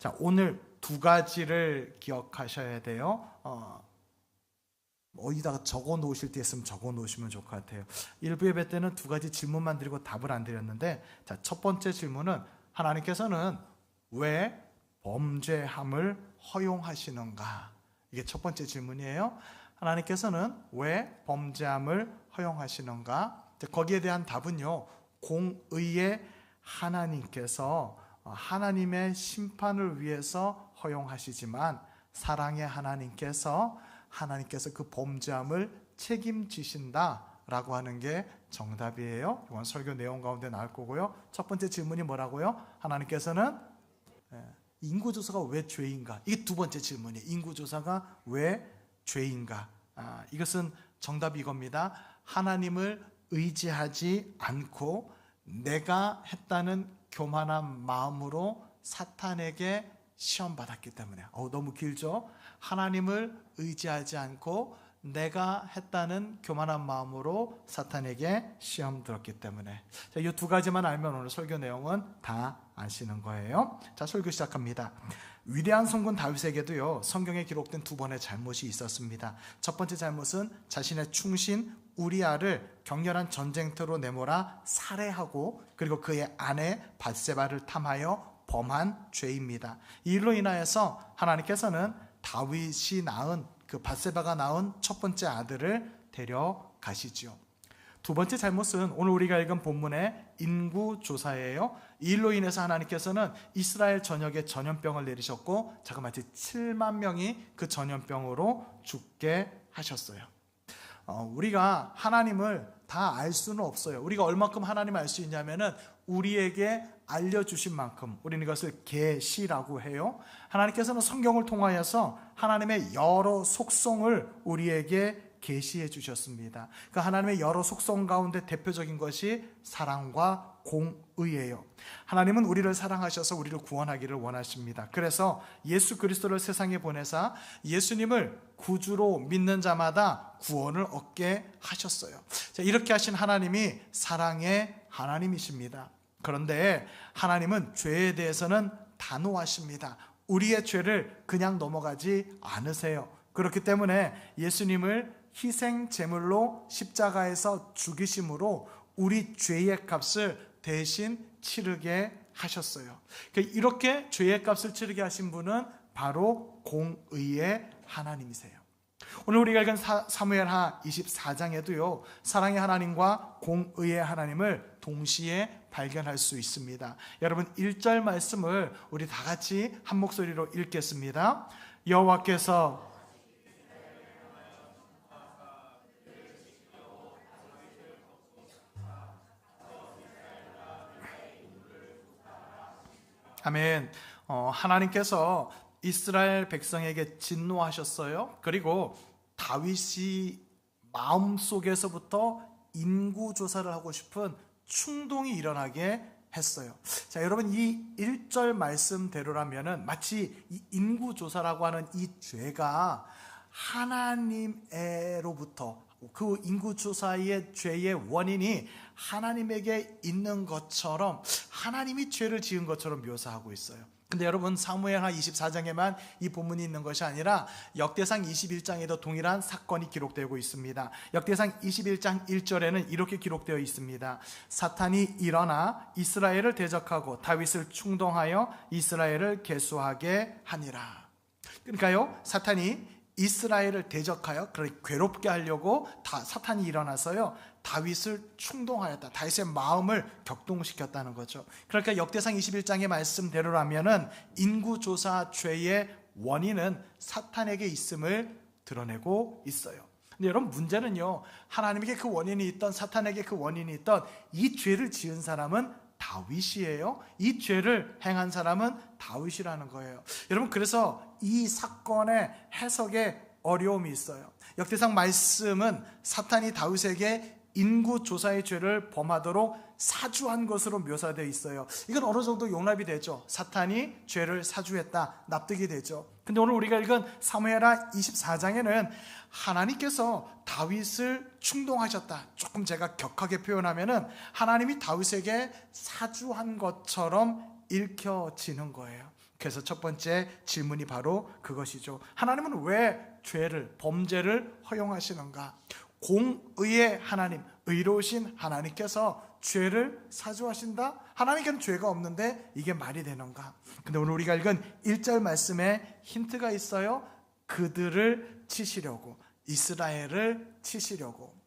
자, 오늘 두 가지를 기억하셔야 돼요. 어, 어디다가 적어 놓으실 때 있으면 적어 놓으시면 좋을 것 같아요. 일부 예배 때는 두 가지 질문만 드리고 답을 안 드렸는데, 자, 첫 번째 질문은 하나님께서는 왜 범죄함을 허용하시는가? 이게 첫 번째 질문이에요. 하나님께서는 왜 범죄함을 허용하시는가? 자, 거기에 대한 답은요, 공의의 하나님께서 어, 하나님의 심판을 위해서 허용하시지만 사랑의 하나님께서 하나님께서 그 범죄함을 책임지신다라고 하는 게 정답이에요. 이건 설교 내용 가운데 나올 거고요. 첫 번째 질문이 뭐라고요? 하나님께서는 예, 인구 조사가 왜 죄인가? 이게 두 번째 질문이에요. 인구 조사가 왜 죄인가? 아, 이것은 정답이 이겁니다. 하나님을 의지하지 않고 내가 했다는 교만한 마음으로 사탄에게 시험 받았기 때문에 어, 너무 길죠. 하나님을 의지하지 않고 내가 했다는 교만한 마음으로 사탄에게 시험 들었기 때문에 이 두 가지만 알면 오늘 설교 내용은 다 아시는 거예요. 자 설교 시작합니다. 위대한 성군 다윗에게도요 성경에 기록된 두 번의 잘못이 있었습니다. 첫 번째 잘못은 자신의 충신 우리아를 격렬한 전쟁터로 내몰아 살해하고 그리고 그의 아내 바세바를 탐하여 범한 죄입니다. 이 일로 인하여서 하나님께서는 다윗이 낳은 그 바세바가 낳은 첫 번째 아들을 데려가시지요. 두 번째 잘못은 오늘 우리가 읽은 본문의 인구 조사예요. 이 일로 인해서 하나님께서는 이스라엘 전역에 전염병을 내리셨고 자그마치 7만 명이 그 전염병으로 죽게 하셨어요. 어, 우리가 하나님을 다 알 수는 없어요. 우리가 얼마큼 하나님을 알 수 있냐면은 우리에게 알려주신 만큼 우리는 이것을 계시라고 해요. 하나님께서는 성경을 통하여서 하나님의 여러 속성을 우리에게 계시해 주셨습니다. 그 하나님의 여러 속성 가운데 대표적인 것이 사랑과 공의예요. 하나님은 우리를 사랑하셔서 우리를 구원하기를 원하십니다. 그래서 예수 그리스도를 세상에 보내사 예수님을 구주로 믿는 자마다 구원을 얻게 하셨어요. 자, 이렇게 하신 하나님이 사랑의 하나님이십니다. 그런데 하나님은 죄에 대해서는 단호하십니다. 우리의 죄를 그냥 넘어가지 않으세요. 그렇기 때문에 예수님을 희생 제물로 십자가에서 죽이심으로 우리 죄의 값을 대신 치르게 하셨어요. 그러니까 이렇게 죄의 값을 치르게 하신 분은 바로 공의의 하나님이세요. 오늘 우리가 읽은 사무엘하 24장에도요. 사랑의 하나님과 공의의 하나님을 동시에 발견할 수 있습니다. 여러분 1절 말씀을 우리 다 같이 한 목소리로 읽겠습니다. 여호와께서 아멘. 어, 하나님께서 이스라엘 백성에게 진노하셨어요. 그리고 다윗이 마음 속에서부터 인구 조사를 하고 싶은 충동이 일어나게 했어요. 자, 여러분 이 1절 말씀대로라면은 마치 이 인구 조사라고 하는 이 죄가 하나님으로부터 그 인구 조사의 죄의 원인이 하나님에게 있는 것처럼 하나님이 죄를 지은 것처럼 묘사하고 있어요. 근데 여러분 사무엘하 24장에만 이 본문이 있는 것이 아니라 역대상 21장에도 동일한 사건이 기록되고 있습니다. 역대상 21장 1절에는 이렇게 기록되어 있습니다. 사탄이 일어나 이스라엘을 대적하고 다윗을 충동하여 이스라엘을 개수하게 하니라. 그러니까요. 사탄이 이스라엘을 대적하여 그렇게 괴롭게 하려고 다 사탄이 일어나서요. 다윗을 충동하였다. 다윗의 마음을 격동시켰다는 거죠. 그러니까 역대상 21장의 말씀대로라면은 인구 조사 죄의 원인은 사탄에게 있음을 드러내고 있어요. 근데 여러분 문제는요. 하나님에게 그 원인이 있던 사탄에게 그 원인이 있던 이 죄를 지은 사람은 다윗이에요. 이 죄를 행한 사람은 다윗이라는 거예요. 여러분 그래서 이 사건의 해석에 어려움이 있어요. 역대상 말씀은 사탄이 다윗에게 인구 조사의 죄를 범하도록 사주한 것으로 묘사되어 있어요. 이건 어느 정도 용납이 되죠. 사탄이 죄를 사주했다. 납득이 되죠. 근데 오늘 우리가 읽은 사무엘하 24장에는 하나님께서 다윗을 충동하셨다. 조금 제가 격하게 표현하면은 하나님이 다윗에게 사주한 것처럼 읽혀지는 거예요. 그래서 첫 번째 질문이 바로 그것이죠. 하나님은 왜 죄를, 범죄를 허용하시는가? 공의의 하나님, 의로우신 하나님께서 죄를 사주하신다? 하나님께는 죄가 없는데 이게 말이 되는가? 근데 오늘 우리가 읽은 1절 말씀에 힌트가 있어요. 그들을 치시려고, 이스라엘을 치시려고.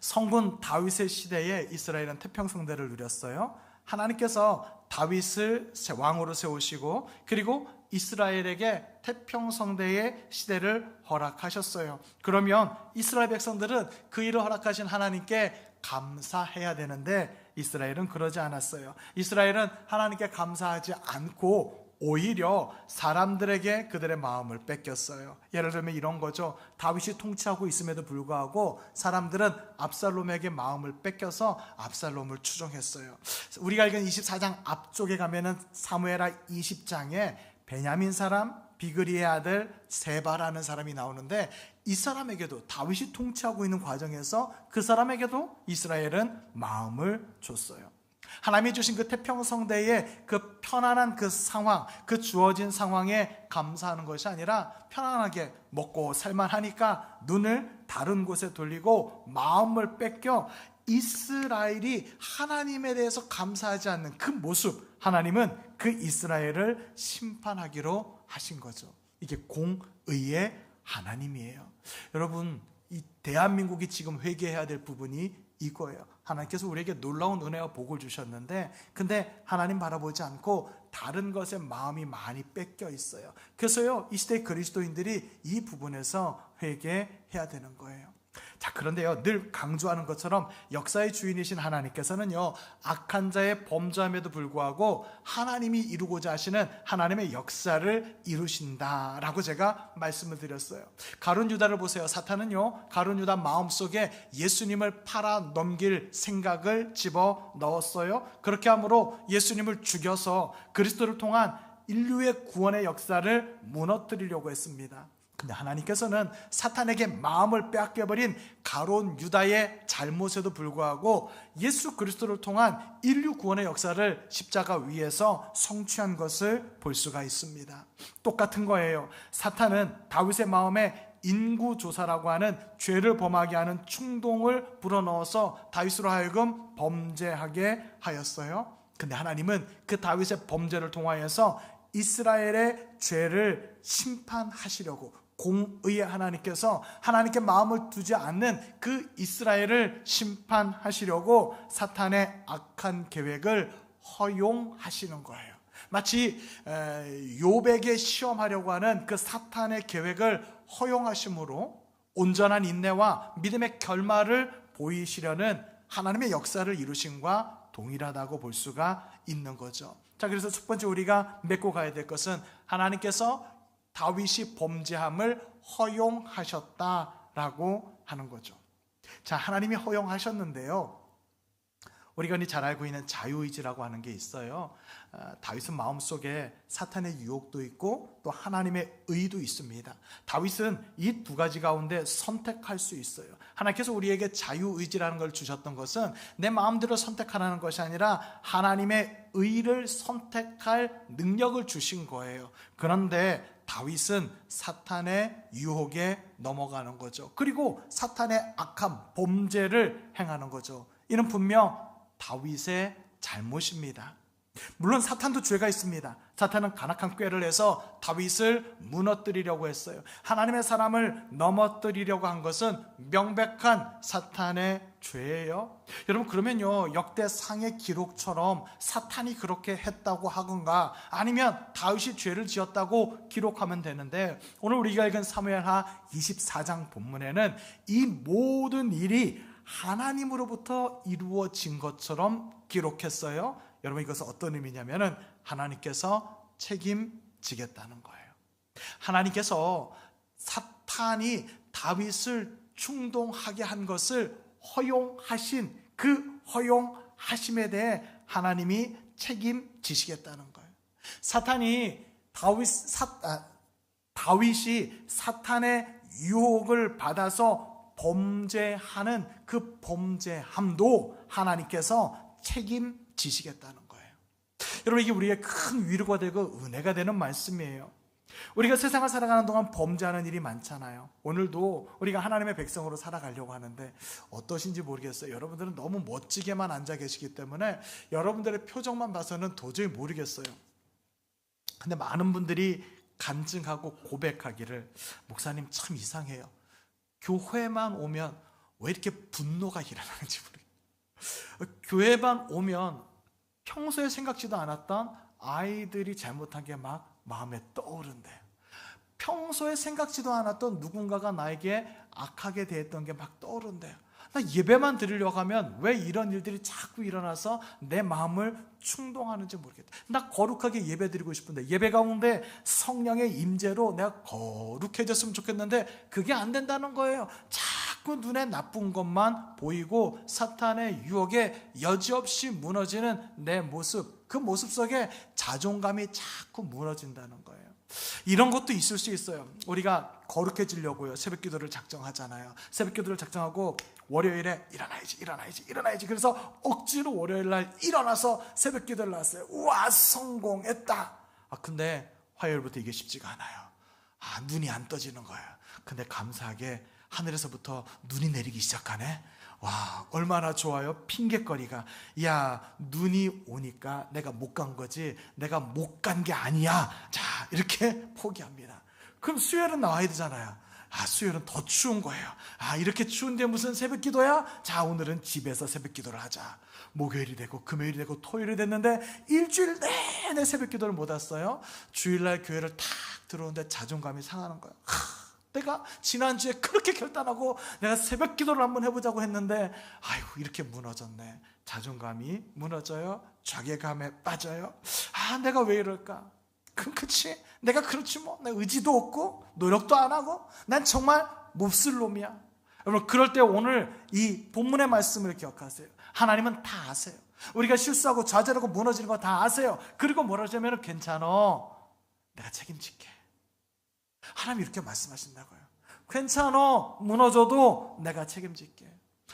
성군 다윗의 시대에 이스라엘은 태평성대를 누렸어요. 하나님께서 다윗을 왕으로 세우시고 그리고 이스라엘에게 태평성대의 시대를 허락하셨어요. 그러면 이스라엘 백성들은 그 일을 허락하신 하나님께 감사해야 되는데 이스라엘은 그러지 않았어요. 이스라엘은 하나님께 감사하지 않고 오히려 사람들에게 그들의 마음을 뺏겼어요. 예를 들면 이런 거죠. 다윗이 통치하고 있음에도 불구하고 사람들은 압살롬에게 마음을 뺏겨서 압살롬을 추종했어요. 우리가 읽은 24장 앞쪽에 가면은 사무엘하 20장에 베냐민 사람 비그리의 아들 세바라는 사람이 나오는데 이 사람에게도 다윗이 통치하고 있는 과정에서 그 사람에게도 이스라엘은 마음을 줬어요. 하나님이 주신 그 태평성대의 그 편안한 그 상황, 그 주어진 상황에 감사하는 것이 아니라 편안하게 먹고 살만하니까 눈을 다른 곳에 돌리고 마음을 뺏겨 이스라엘이 하나님에 대해서 감사하지 않는 그 모습, 하나님은 그 이스라엘을 심판하기로 하신 거죠. 이게 공의의 하나님이에요. 여러분, 이 대한민국이 지금 회개해야 될 부분이 이거예요. 하나님께서 우리에게 놀라운 은혜와 복을 주셨는데, 근데 하나님 바라보지 않고 다른 것에 마음이 많이 뺏겨 있어요. 그래서요, 이 시대 그리스도인들이 이 부분에서 회개해야 되는 거예요. 자, 그런데요, 늘 강조하는 것처럼 역사의 주인이신 하나님께서는요, 악한 자의 범죄함에도 불구하고 하나님이 이루고자 하시는 하나님의 역사를 이루신다라고 제가 말씀을 드렸어요. 가론 유다를 보세요. 사탄은요, 가론 유다 마음속에 예수님을 팔아 넘길 생각을 집어 넣었어요. 그렇게 함으로 예수님을 죽여서 그리스도를 통한 인류의 구원의 역사를 무너뜨리려고 했습니다. 근데 하나님께서는 사탄에게 마음을 빼앗겨버린 가론 유다의 잘못에도 불구하고 예수 그리스도를 통한 인류 구원의 역사를 십자가 위에서 성취한 것을 볼 수가 있습니다. 똑같은 거예요. 사탄은 다윗의 마음에 인구 조사라고 하는 죄를 범하게 하는 충동을 불어넣어서 다윗으로 하여금 범죄하게 하였어요. 근데 하나님은 그 다윗의 범죄를 통하여서 이스라엘의 죄를 심판하시려고 공의의 하나님께서 하나님께 마음을 두지 않는 그 이스라엘을 심판하시려고 사탄의 악한 계획을 허용하시는 거예요. 마치 요백에 시험하려고 하는 그 사탄의 계획을 허용하심으로 온전한 인내와 믿음의 결말을 보이시려는 하나님의 역사를 이루심과 동일하다고 볼 수가 있는 거죠. 자, 그래서 첫 번째 우리가 맺고 가야 될 것은 하나님께서 다윗이 범죄함을 허용하셨다라고 하는 거죠. 자, 하나님이 허용하셨는데요. 우리가 잘 알고 있는 자유의지라고 하는 게 있어요. 아, 다윗은 마음속에 사탄의 유혹도 있고 또 하나님의 의도 있습니다. 다윗은 이 두 가지 가운데 선택할 수 있어요. 하나님께서 우리에게 자유의지라는 걸 주셨던 것은 내 마음대로 선택하라는 것이 아니라 하나님의 의를 선택할 능력을 주신 거예요. 그런데 다윗은 사탄의 유혹에 넘어가는 거죠. 그리고 사탄의 악함, 범죄를 행하는 거죠. 이는 분명 다윗의 잘못입니다. 물론 사탄도 죄가 있습니다. 사탄은 간악한 꾀를 해서 다윗을 무너뜨리려고 했어요. 하나님의 사람을 넘어뜨리려고 한 것은 명백한 사탄의 죄예요. 여러분 그러면요 역대상의 기록처럼 사탄이 그렇게 했다고 하건가 아니면 다윗이 죄를 지었다고 기록하면 되는데 오늘 우리가 읽은 사무엘하 24장 본문에는 이 모든 일이 하나님으로부터 이루어진 것처럼 기록했어요. 여러분 이것은 어떤 의미냐면은 하나님께서 책임지겠다는 거예요. 하나님께서 사탄이 다윗을 충동하게 한 것을 허용하신 그 허용하심에 대해 하나님이 책임지시겠다는 거예요. 사탄이 다윗 사, 아, 다윗이 사탄의 유혹을 받아서 범죄하는 그 범죄함도 하나님께서 책임 지시겠다는 거예요. 여러분 이게 우리의 큰 위로가 되고 은혜가 되는 말씀이에요. 우리가 세상을 살아가는 동안 범죄하는 일이 많잖아요. 오늘도 우리가 하나님의 백성으로 살아가려고 하는데 어떠신지 모르겠어요. 여러분들은 너무 멋지게만 앉아 계시기 때문에 여러분들의 표정만 봐서는 도저히 모르겠어요. 근데 많은 분들이 간증하고 고백하기를 목사님 참 이상해요. 교회만 오면 왜 이렇게 분노가 일어나는지 모르겠어요. 교회만 오면 평소에 생각지도 않았던 아이들이 잘못한 게 막 마음에 떠오른대요. 평소에 생각지도 않았던 누군가가 나에게 악하게 대했던 게 막 떠오른대요. 나 예배만 드리려고 하면 왜 이런 일들이 자꾸 일어나서 내 마음을 충동하는지 모르겠다. 나 거룩하게 예배 드리고 싶은데 예배 가운데 성령의 임재로 내가 거룩해졌으면 좋겠는데 그게 안 된다는 거예요. 자 꾸 눈에 나쁜 것만 보이고 사탄의 유혹에 여지없이 무너지는 내 모습, 그 모습 속에 자존감이 자꾸 무너진다는 거예요. 이런 것도 있을 수 있어요. 우리가 거룩해지려고요. 새벽 기도를 작정하잖아요. 새벽 기도를 작정하고 월요일에 일어나야지, 일어나야지, 일어나야지. 그래서 억지로 월요일 날 일어나서 새벽 기도를 났어요. 우와, 성공했다. 아, 근데 화요일부터 이게 쉽지가 않아요. 아, 눈이 안 떠지는 거예요. 근데 감사하게 하늘에서부터 눈이 내리기 시작하네. 와, 얼마나 좋아요. 핑계거리가. 야, 눈이 오니까 내가 못 간 거지. 내가 못 간 게 아니야. 자, 이렇게 포기합니다. 그럼 수요일은 나와야 되잖아요. 아, 수요일은 더 추운 거예요. 아, 이렇게 추운데 무슨 새벽 기도야? 자, 오늘은 집에서 새벽 기도를 하자. 목요일이 되고, 금요일이 되고, 토요일이 됐는데, 일주일 내내 새벽 기도를 못 왔어요. 주일날 교회를 탁 들어오는데 자존감이 상하는 거예요. 하, 내가 지난주에 그렇게 결단하고 내가 새벽 기도를 한번 해보자고 했는데, 아이고, 이렇게 무너졌네. 자존감이 무너져요. 자괴감에 빠져요. 아, 내가 왜 이럴까? 그, 그치? 내가 그렇지 뭐. 내 의지도 없고, 노력도 안 하고, 난 정말 몹쓸 놈이야. 여러분, 그럴 때 오늘 이 본문의 말씀을 기억하세요. 하나님은 다 아세요. 우리가 실수하고 좌절하고 무너지는 거 다 아세요. 그리고 무너지면 괜찮아. 내가 책임질게. 하나님 이렇게 말씀하신다고요. 괜찮아. 무너져도 내가 책임질게.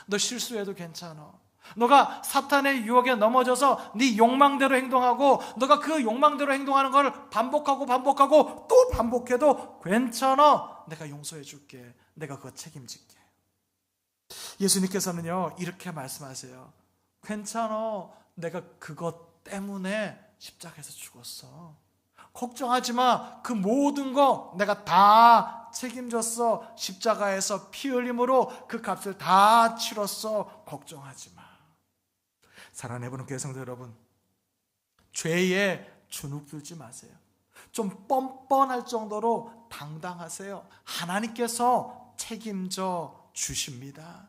너 실수해도 괜찮아. 너가 사탄의 유혹에 넘어져서 네 욕망대로 행동하고 너가 그 욕망대로 행동하는 걸 반복하고 반복하고 또 반복해도 괜찮아. 내가 용서해 줄게. 내가 그거 책임질게. 예수님께서는요, 이렇게 말씀하세요. 괜찮아. 내가 그것 때문에 십자가에서 죽었어. 걱정하지 마. 그 모든 거 내가 다 책임졌어. 십자가에서 피 흘림으로 그 값을 다 치렀어. 걱정하지 마. 사랑해 보는 교회 성도 여러분, 죄에 주눅 들지 마세요. 좀 뻔뻔할 정도로 당당하세요. 하나님께서 책임져 주십니다.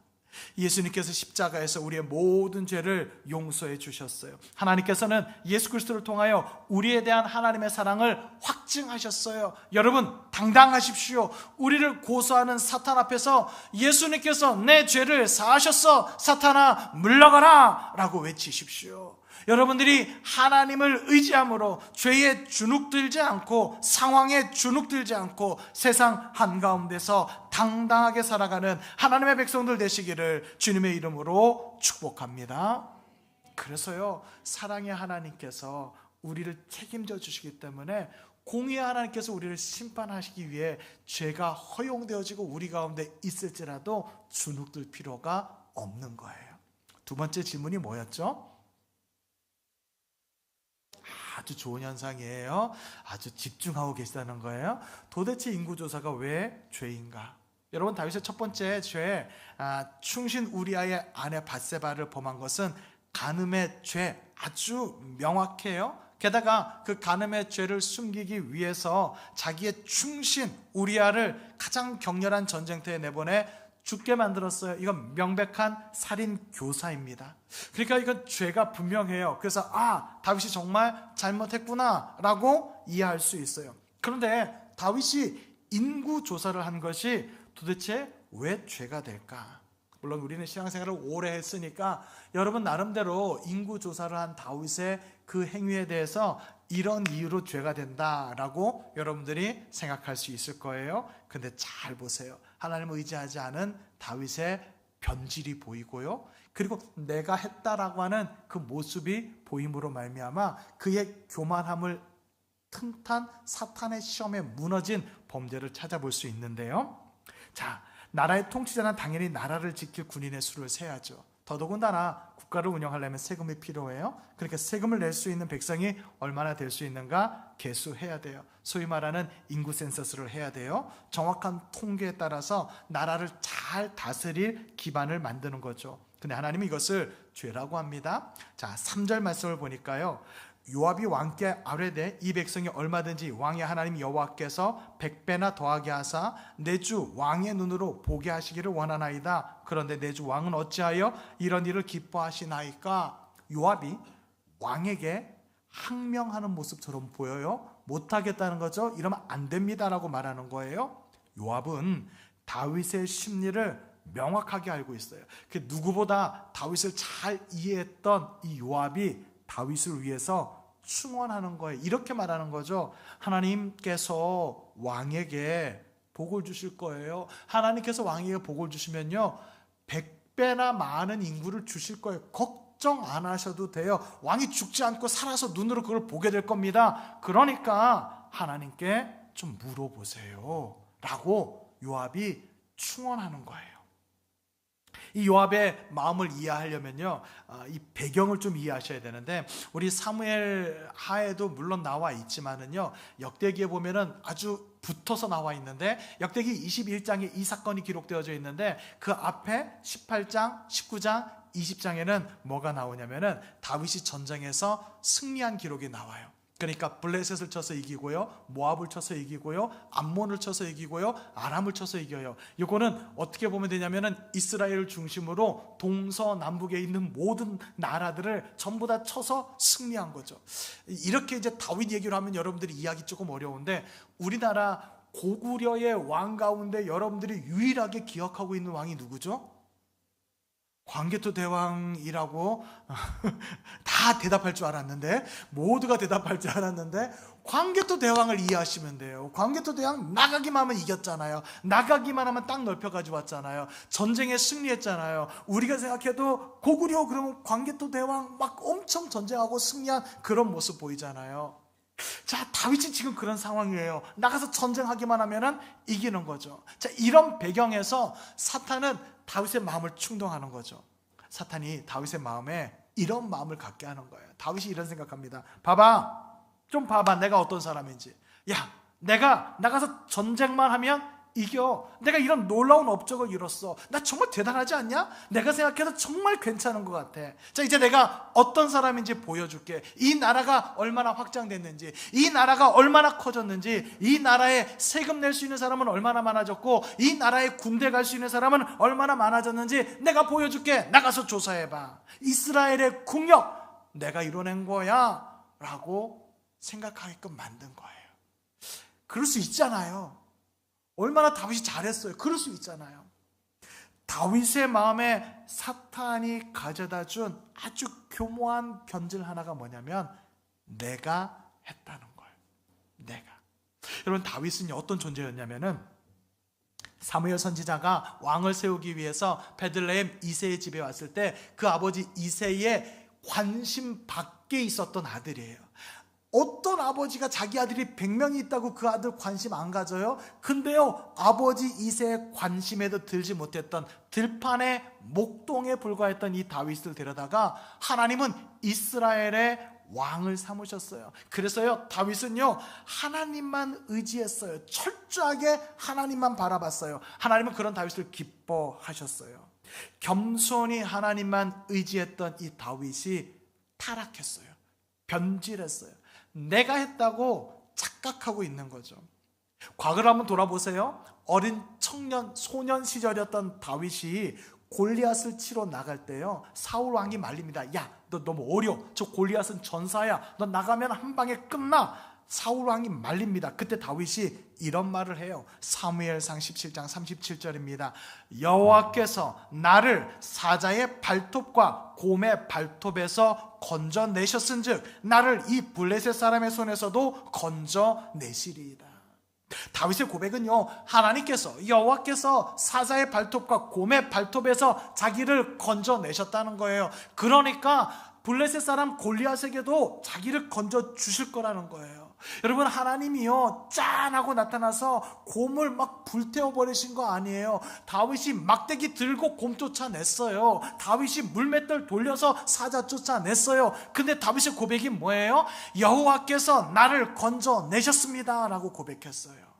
예수님께서 십자가에서 우리의 모든 죄를 용서해 주셨어요. 하나님께서는 예수 그리스도를 통하여 우리에 대한 하나님의 사랑을 확증하셨어요. 여러분 당당하십시오. 우리를 고소하는 사탄 앞에서 예수님께서 내 죄를 사하셨어. 사탄아 물러가라라고 외치십시오. 여러분들이 하나님을 의지함으로 죄에 주눅들지 않고 상황에 주눅들지 않고 세상 한가운데서 당당하게 살아가는 하나님의 백성들 되시기를 주님의 이름으로 축복합니다. 그래서요, 사랑의 하나님께서 우리를 책임져 주시기 때문에 공의의 하나님께서 우리를 심판하시기 위해 죄가 허용되어지고 우리 가운데 있을지라도 주눅들 필요가 없는 거예요. 두 번째 질문이 뭐였죠? 아주 좋은 현상이에요. 아주 집중하고 계시다는 거예요. 도대체 인구조사가 왜 죄인가? 여러분 다윗의 첫 번째 죄 아, 충신 우리아의 아내 바세바를 범한 것은 간음의 죄 아주 명확해요. 게다가 그 간음의 죄를 숨기기 위해서 자기의 충신 우리아를 가장 격렬한 전쟁터에 내보내 죽게 만들었어요. 이건 명백한 살인 교사입니다. 그러니까 이건 죄가 분명해요. 그래서 아 다윗이 정말 잘못했구나라고 이해할 수 있어요. 그런데 다윗이 인구 조사를 한 것이 도대체 왜 죄가 될까? 물론 우리는 신앙생활을 오래 했으니까 여러분 나름대로 인구 조사를 한 다윗의 그 행위에 대해서 이런 이유로 죄가 된다라고 여러분들이 생각할 수 있을 거예요. 근데 잘 보세요. 하나님을 의지하지 않은 다윗의 변질이 보이고요. 그리고 내가 했다라고 하는 그 모습이 보임으로 말미암아 그의 교만함을 틈탄 사탄의 시험에 무너진 범죄를 찾아볼 수 있는데요. 자, 나라의 통치자는 당연히 나라를 지킬 군인의 수를 세야죠. 더더군다나 국가를 운영하려면 세금이 필요해요. 그러니까 세금을 낼 수 있는 백성이 얼마나 될 수 있는가 계수해야 돼요. 소위 말하는 인구 센서스를 해야 돼요. 정확한 통계에 따라서 나라를 잘 다스릴 기반을 만드는 거죠. 근데 하나님은 이것을 죄라고 합니다. 자, 3절 말씀을 보니까요. 요압이 왕께 아뢰되 이 백성이 얼마든지 왕의 하나님 여호와께서 백배나 더하게 하사 내 주 왕의 눈으로 보게 하시기를 원하나이다. 그런데 내 주 왕은 어찌하여 이런 일을 기뻐하시나이까? 요압이 왕에게 항명하는 모습처럼 보여요. 못하겠다는 거죠. 이러면 안 됩니다라고 말하는 거예요. 요압은 다윗의 심리를 명확하게 알고 있어요. 그 누구보다 다윗을 잘 이해했던 이 요압이 다윗을 위해서 충원하는 거예요. 이렇게 말하는 거죠. 하나님께서 왕에게 복을 주실 거예요. 하나님께서 왕에게 복을 주시면요. 100배나 많은 인구를 주실 거예요. 걱정 안 하셔도 돼요. 왕이 죽지 않고 살아서 눈으로 그걸 보게 될 겁니다. 그러니까 하나님께 좀 물어보세요. 라고 요압이 충원하는 거예요. 이 요압의 마음을 이해하려면요, 아, 이 배경을 좀 이해하셔야 되는데 우리 사무엘 하에도 물론 나와 있지만은요 역대기에 보면은 아주 붙어서 나와 있는데 역대기 21장에 이 사건이 기록되어져 있는데 그 앞에 18장, 19장, 20장에는 뭐가 나오냐면은 다윗이 전쟁에서 승리한 기록이 나와요. 그러니까 블레셋을 쳐서 이기고요, 모압을 쳐서 이기고요, 암몬을 쳐서 이기고요, 아람을 쳐서 이겨요. 이거는 어떻게 보면 되냐면은 이스라엘을 중심으로 동서남북에 있는 모든 나라들을 전부 다 쳐서 승리한 거죠. 이렇게 이제 다윗 얘기를 하면 여러분들이 이해하기 조금 어려운데 우리나라 고구려의 왕 가운데 여러분들이 유일하게 기억하고 있는 왕이 누구죠? 광개토 대왕이라고 다 대답할 줄 알았는데 모두가 대답할 줄 알았는데 광개토 대왕을 이해하시면 돼요. 광개토 대왕 나가기만 하면 이겼잖아요. 나가기만 하면 땅 넓혀 가지고 왔잖아요. 전쟁에 승리했잖아요. 우리가 생각해도 고구려 그러면 광개토 대왕 막 엄청 전쟁하고 승리한 그런 모습 보이잖아요. 자, 다윗이 지금 그런 상황이에요. 나가서 전쟁하기만 하면은 이기는 거죠. 자, 이런 배경에서 사탄은 다윗의 마음을 충동하는 거죠. 사탄이 다윗의 마음에 이런 마음을 갖게 하는 거예요. 다윗이 이런 생각합니다. 봐봐. 좀 봐봐. 내가 어떤 사람인지. 야, 내가 나가서 전쟁만 하면 이겨. 내가 이런 놀라운 업적을 이뤘어. 나 정말 대단하지 않냐? 내가 생각해도 정말 괜찮은 것 같아. 자, 이제 내가 어떤 사람인지 보여줄게. 이 나라가 얼마나 확장됐는지, 이 나라가 얼마나 커졌는지, 이 나라에 세금 낼 수 있는 사람은 얼마나 많아졌고, 이 나라에 군대 갈 수 있는 사람은 얼마나 많아졌는지 내가 보여줄게. 나가서 조사해봐. 이스라엘의 국력, 내가 이뤄낸 거야. 라고 생각하게끔 만든 거예요. 그럴 수 있잖아요. 얼마나 다윗이 잘했어요. 그럴 수 있잖아요. 다윗의 마음에 사탄이 가져다 준 아주 교모한 변질 하나가 뭐냐면 내가 했다는 거예요. 내가. 여러분 다윗은 어떤 존재였냐면은 사무엘 선지자가 왕을 세우기 위해서 베들레헴 이세의 집에 왔을 때 그 아버지 이세의 관심 밖에 있었던 아들이에요. 어떤 아버지가 자기 아들이 100명이 있다고 그 아들 관심 안 가져요? 근데요, 아버지 이세의 관심에도 들지 못했던 들판의 목동에 불과했던 이 다윗을 데려다가 하나님은 이스라엘의 왕을 삼으셨어요. 그래서요, 다윗은요, 하나님만 의지했어요. 철저하게 하나님만 바라봤어요. 하나님은 그런 다윗을 기뻐하셨어요. 겸손히 하나님만 의지했던 이 다윗이 타락했어요. 변질했어요. 내가 했다고 착각하고 있는 거죠. 과거를 한번 돌아보세요. 어린 청년, 소년 시절이었던 다윗이 골리앗을 치러 나갈 때요. 사울 왕이 말립니다. 야, 너 너무 어려. 저 골리앗은 전사야. 너 나가면 한 방에 끝나. 사울 왕이 말립니다. 그때 다윗이 이런 말을 해요. 사무엘상 17장 37절입니다. 여호와께서 나를 사자의 발톱과 곰의 발톱에서 건져내셨은즉 나를 이 블레셋 사람의 손에서도 건져내시리이다. 다윗의 고백은요 하나님께서 여호와께서 사자의 발톱과 곰의 발톱에서 자기를 건져내셨다는 거예요. 그러니까 블레셋 사람 골리앗에게도 자기를 건져 주실 거라는 거예요. 여러분 하나님이요 짠하고 나타나서 곰을 막 불태워 버리신 거 아니에요. 다윗이 막대기 들고 곰 쫓아냈어요. 다윗이 물맷돌 돌려서 사자 쫓아냈어요. 근데 다윗의 고백이 뭐예요? 여호와께서 나를 건져 내셨습니다라고 고백했어요.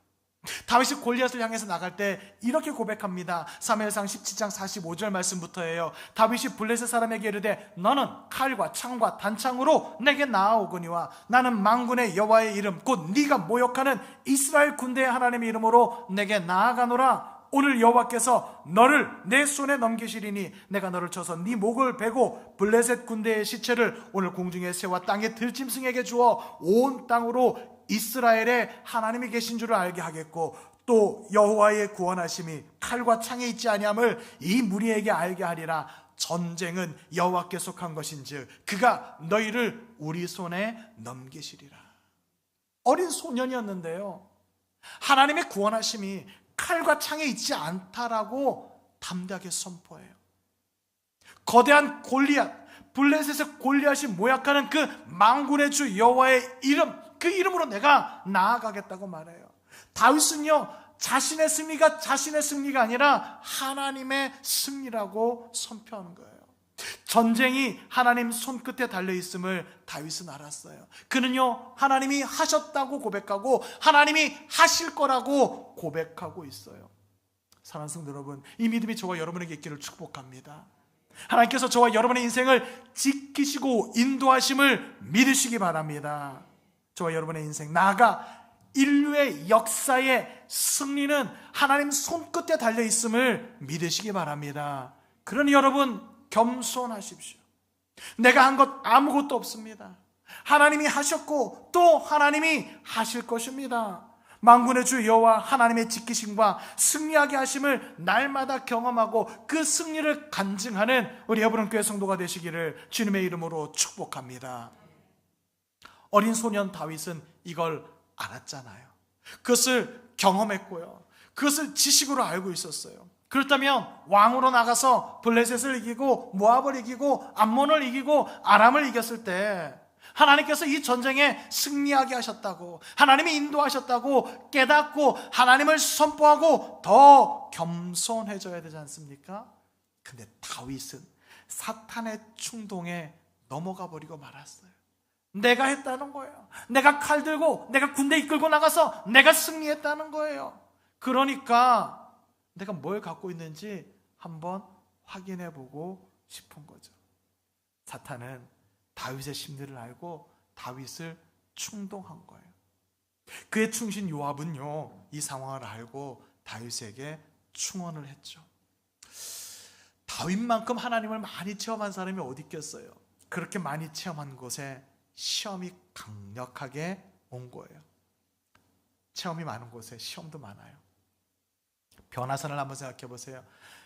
다윗이 골리앗을 향해서 나갈 때 이렇게 고백합니다. 사무엘상 17장 45절 말씀부터예요. 다윗이 블레셋 사람에게 이르되 너는 칼과 창과 단창으로 내게 나아오거니와 나는 망군의 여호와의 이름 곧 네가 모욕하는 이스라엘 군대의 하나님의 이름으로 내게 나아가노라. 오늘 여호와께서 너를 내 손에 넘기시리니 내가 너를 쳐서 네 목을 베고 블레셋 군대의 시체를 오늘 공중의 새와 땅의 들짐승에게 주어 온 땅으로 이스라엘에 하나님이 계신 줄을 알게 하겠고 또 여호와의 구원하심이 칼과 창에 있지 아니함을 이 무리에게 알게 하리라. 전쟁은 여호와께 속한 것인즉 그가 너희를 우리 손에 넘기시리라. 어린 소년이었는데요. 하나님의 구원하심이 칼과 창에 있지 않다라고 담대하게 선포해요. 거대한 골리앗 블레셋의 골리앗이 모약하는 그 망군의 주 여호와의 이름 그 이름으로 내가 나아가겠다고 말해요. 다윗은요, 자신의 승리가 자신의 승리가 아니라 하나님의 승리라고 선포하는 거예요. 전쟁이 하나님 손끝에 달려 있음을 다윗은 알았어요. 그는요, 하나님이 하셨다고 고백하고 하나님이 하실 거라고 고백하고 있어요. 사랑하는 성도 여러분, 이 믿음이 저와 여러분에게 있기를 축복합니다. 하나님께서 저와 여러분의 인생을 지키시고 인도하심을 믿으시기 바랍니다. 저와 여러분의 인생 나아가 인류의 역사의 승리는 하나님 손끝에 달려 있음을 믿으시기 바랍니다. 그러니 여러분 겸손하십시오. 내가 한 것 아무것도 없습니다. 하나님이 하셨고 또 하나님이 하실 것입니다. 만군의 주 여호와 하나님의 지키심과 승리하게 하심을 날마다 경험하고 그 승리를 간증하는 우리 여러분 교회 성도가 되시기를 주님의 이름으로 축복합니다. 어린 소년 다윗은 이걸 알았잖아요. 그것을 경험했고요. 그것을 지식으로 알고 있었어요. 그렇다면 왕으로 나가서 블레셋을 이기고 모압을 이기고 암몬을 이기고 아람을 이겼을 때 하나님께서 이 전쟁에 승리하게 하셨다고 하나님이 인도하셨다고 깨닫고 하나님을 선포하고 더 겸손해져야 되지 않습니까? 근데 다윗은 사탄의 충동에 넘어가 버리고 말았어요. 내가 했다는 거예요. 내가 칼 들고 내가 군대 이끌고 나가서 내가 승리했다는 거예요. 그러니까 내가 뭘 갖고 있는지 한번 확인해 보고 싶은 거죠. 사탄은 다윗의 심리를 알고 다윗을 충동한 거예요. 그의 충신 요압은요, 이 상황을 알고 다윗에게 충원을 했죠. 다윗만큼 하나님을 많이 체험한 사람이 어디 있겠어요? 그렇게 많이 체험한 곳에 시험이 강력하게 온 거예요. 체험이 많은 곳에 시험도 많아요. 변화산을 한번 생각해 보세요.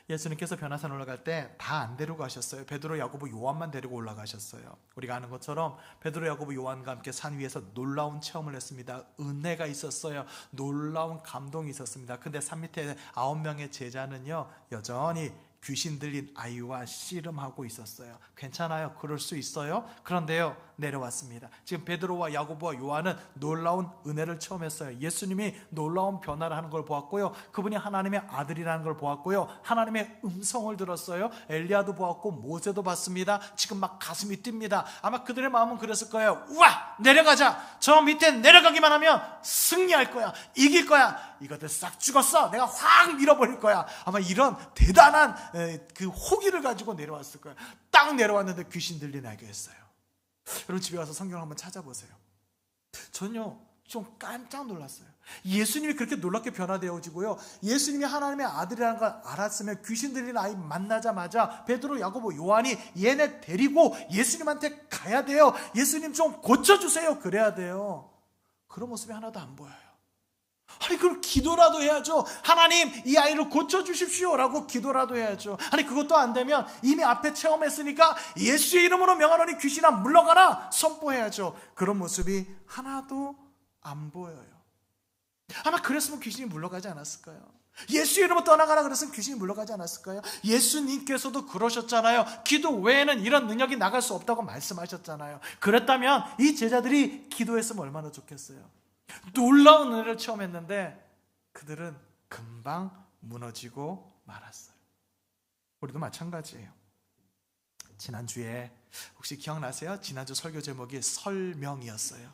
예수님께서 변화산 올라갈 때 다 안 데리고 가셨어요. 베드로, 야고보, 요한만 데리고 올라가셨어요. 우리가 아는 것처럼 베드로, 야고보, 요한과 함께 산 위에서 놀라운 체험을 했습니다. 은혜가 있었어요. 놀라운 감동이 있었습니다. 근데 산 밑에 아홉 명의 제자는요 여전히 귀신 들린 아이와 씨름하고 있었어요. 괜찮아요. 그럴 수 있어요. 그런데요, 내려왔습니다. 지금 베드로와 야고보와 요한은 놀라운 은혜를 체험했어요. 예수님이 놀라운 변화를 하는 걸 보았고요. 그분이 하나님의 아들이라는 걸 보았고요. 하나님의 음성을 들었어요. 엘리야도 보았고 모세도 봤습니다. 지금 막 가슴이 뜁니다. 아마 그들의 마음은 그랬을 거예요. 우와! 내려가자. 저 밑에 내려가기만 하면 승리할 거야. 이길 거야. 이것들 싹 죽었어. 내가 확 밀어버릴 거야. 아마 이런 대단한 그 호기를 가지고 내려왔을 거야. 딱 내려왔는데 귀신 들리나게 했어요. 여러분 집에 가서 성경 한번 찾아보세요. 전요 좀 깜짝 놀랐어요. 예수님이 그렇게 놀랍게 변화되어지고요. 예수님이 하나님의 아들이라는 걸 알았으면 귀신 들린 아이 만나자마자 베드로, 야고보, 요한이 얘네 데리고 예수님한테 가야 돼요. 예수님 좀 고쳐주세요. 그래야 돼요. 그런 모습이 하나도 안 보여요. 아니 그럼 기도라도 해야죠. 하나님 이 아이를 고쳐 주십시오라고 기도라도 해야죠. 아니 그것도 안 되면 이미 앞에 체험했으니까 예수의 이름으로 명하노니 귀신아 물러가라 선포해야죠. 그런 모습이 하나도 안 보여요. 아마 그랬으면 귀신이 물러가지 않았을까요? 예수 이름으로 떠나가라 그랬으면 귀신이 물러가지 않았을까요? 예수님께서도 그러셨잖아요. 기도 외에는 이런 능력이 나갈 수 없다고 말씀하셨잖아요. 그랬다면 이 제자들이 기도했으면 얼마나 좋겠어요. 놀라운 은혜를 체험했는데 그들은 금방 무너지고 말았어요. 우리도 마찬가지예요. 지난주에 혹시 기억나세요? 지난주 설교 제목이 설명이었어요.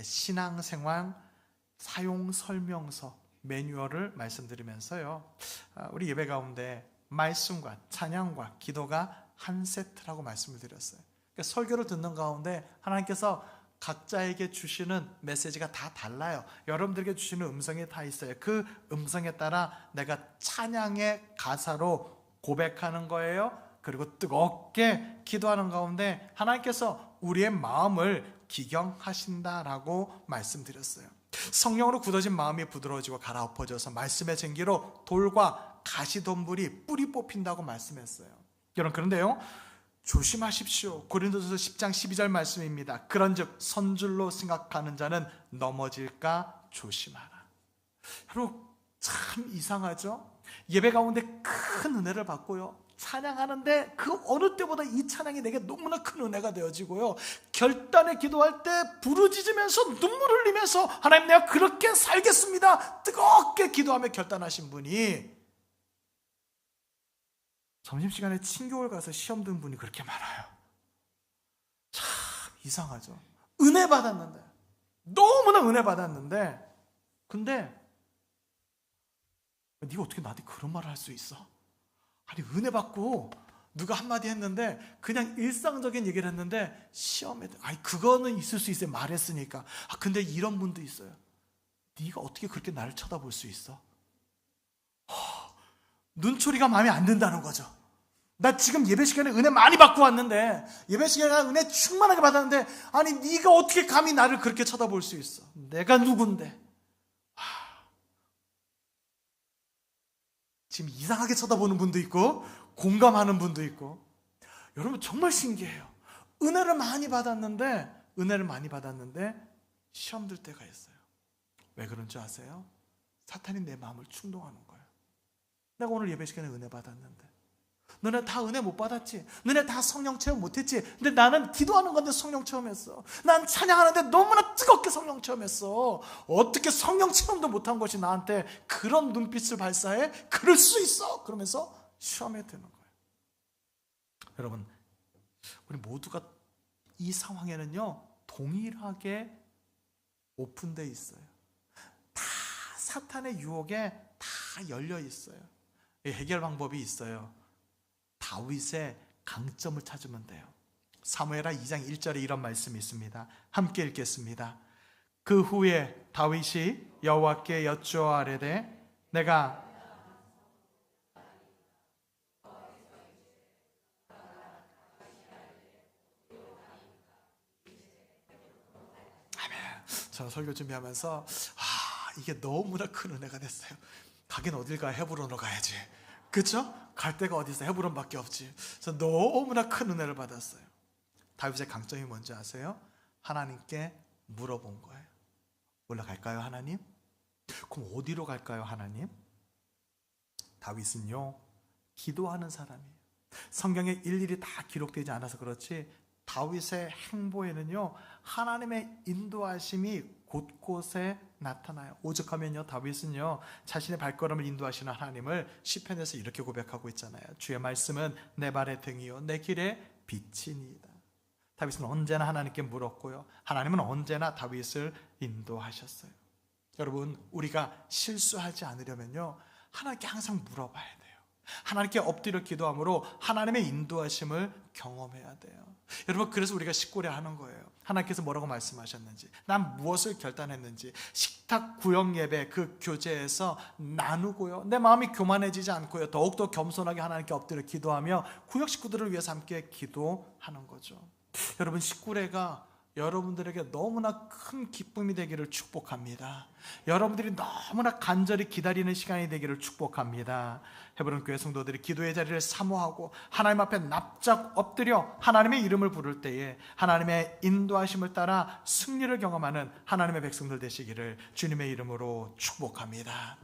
신앙생활 사용 설명서 매뉴얼을 말씀드리면서요. 아, 우리 예배 가운데 말씀과 찬양과 기도가 한 세트라고 말씀을 드렸어요. 그러니까 설교를 듣는 가운데 하나님께서 각자에게 주시는 메시지가 다 달라요. 여러분들에게 주시는 음성이 다 있어요. 그 음성에 따라 내가 찬양의 가사로 고백하는 거예요. 그리고 뜨겁게 기도하는 가운데 하나님께서 우리의 마음을 기경하신다라고 말씀드렸어요. 성령으로 굳어진 마음이 부드러워지고 갈아엎어져서 말씀의 쟁기로 돌과 가시덤불이 뿌리 뽑힌다고 말씀했어요. 여러분 그런데요. 조심하십시오. 고린도서 10장 12절 말씀입니다. 그런즉 선줄로 생각하는 자는 넘어질까 조심하라. 여러분 참 이상하죠? 예배 가운데 큰 은혜를 받고요. 찬양하는데 그 어느 때보다 이 찬양이 내게 너무나 큰 은혜가 되어지고요. 결단에 기도할 때 부르짖으면서 눈물 흘리면서 하나님 내가 그렇게 살겠습니다. 뜨겁게 기도하며 결단하신 분이 점심시간에 친교를 가서 시험 든 분이 그렇게 많아요. 참 이상하죠. 은혜 받았는데 너무나 은혜 받았는데 근데 네가 어떻게 나한테 그런 말을 할 수 있어? 아니 은혜 받고 누가 한마디 했는데 그냥 일상적인 얘기를 했는데 시험에 아니 그거는 있을 수 있어요 말했으니까 아 근데 이런 분도 있어요 네가 어떻게 그렇게 나를 쳐다볼 수 있어 허, 눈초리가 마음에 안 든다는 거죠 나 지금 예배 시간에 은혜 많이 받고 왔는데 예배 시간에 은혜 충만하게 받았는데 아니 네가 어떻게 감히 나를 그렇게 쳐다볼 수 있어 내가 누군데 지금 이상하게 쳐다보는 분도 있고 공감하는 분도 있고 여러분 정말 신기해요. 은혜를 많이 받았는데 은혜를 많이 받았는데 시험 들 때가 있어요. 왜 그런 줄 아세요? 사탄이 내 마음을 충동하는 거예요. 내가 오늘 예배 시간에 은혜 받았는데 너네 다 은혜 못 받았지? 너네 다 성령 체험 못했지? 근데 나는 기도하는 건데 성령 체험했어. 난 찬양하는데 너무나 뜨겁게 성령 체험했어. 어떻게 성령 체험도 못한 것이 나한테 그런 눈빛을 발사해? 그럴 수 있어. 그러면서 시험에 드는 거예요. 여러분, 우리 모두가 이 상황에는요 동일하게 오픈돼 있어요. 다 사탄의 유혹에 다 열려 있어요. 해결 방법이 있어요. 다윗의 강점을 찾으면 돼요. 사무엘하 2장 1절에 이런 말씀이 있습니다. 함께 읽겠습니다. 그 후에 다윗이 여호와께 여쭈어아뢰되 내가 아멘. 저 설교 준비하면서 아 이게 너무나 큰 은혜가 됐어요. 가긴 어딜 가 헤브론으로 가야지. 그렇죠? 갈 데가 어디 있어? 헤브론밖에 없지. 그래서 너무나 큰 은혜를 받았어요. 다윗의 강점이 뭔지 아세요? 하나님께 물어본 거예요. 올라갈까요, 하나님? 그럼 어디로 갈까요, 하나님? 다윗은요, 기도하는 사람이에요. 성경에 일일이 다 기록되지 않아서 그렇지, 다윗의 행보에는요, 하나님의 인도하심이 곳곳에 나타나요. 오죽하면요 다윗은요 자신의 발걸음을 인도하시는 하나님을 시편에서 이렇게 고백하고 있잖아요. 주의 말씀은 내 발의 등이요 내 길의 빛이니이다. 다윗은 언제나 하나님께 물었고요. 하나님은 언제나 다윗을 인도하셨어요. 여러분 우리가 실수하지 않으려면요 하나님께 항상 물어봐야 돼요. 하나님께 엎드려 기도함으로 하나님의 인도하심을 경험해야 돼요. 여러분 그래서 우리가 식구려 하는 거예요. 하나님께서 뭐라고 말씀하셨는지, 난 무엇을 결단했는지, 식탁 구역 예배 그 교제에서 나누고요. 내 마음이 교만해지지 않고요. 더욱더 겸손하게 하나님께 엎드려 기도하며 구역 식구들을 위해서 함께 기도하는 거죠. 여러분 식구례가 여러분들에게 너무나 큰 기쁨이 되기를 축복합니다. 여러분들이 너무나 간절히 기다리는 시간이 되기를 축복합니다. 헤브론 교회 성도들이 기도의 자리를 사모하고 하나님 앞에 납작 엎드려 하나님의 이름을 부를 때에 하나님의 인도하심을 따라 승리를 경험하는 하나님의 백성들 되시기를 주님의 이름으로 축복합니다.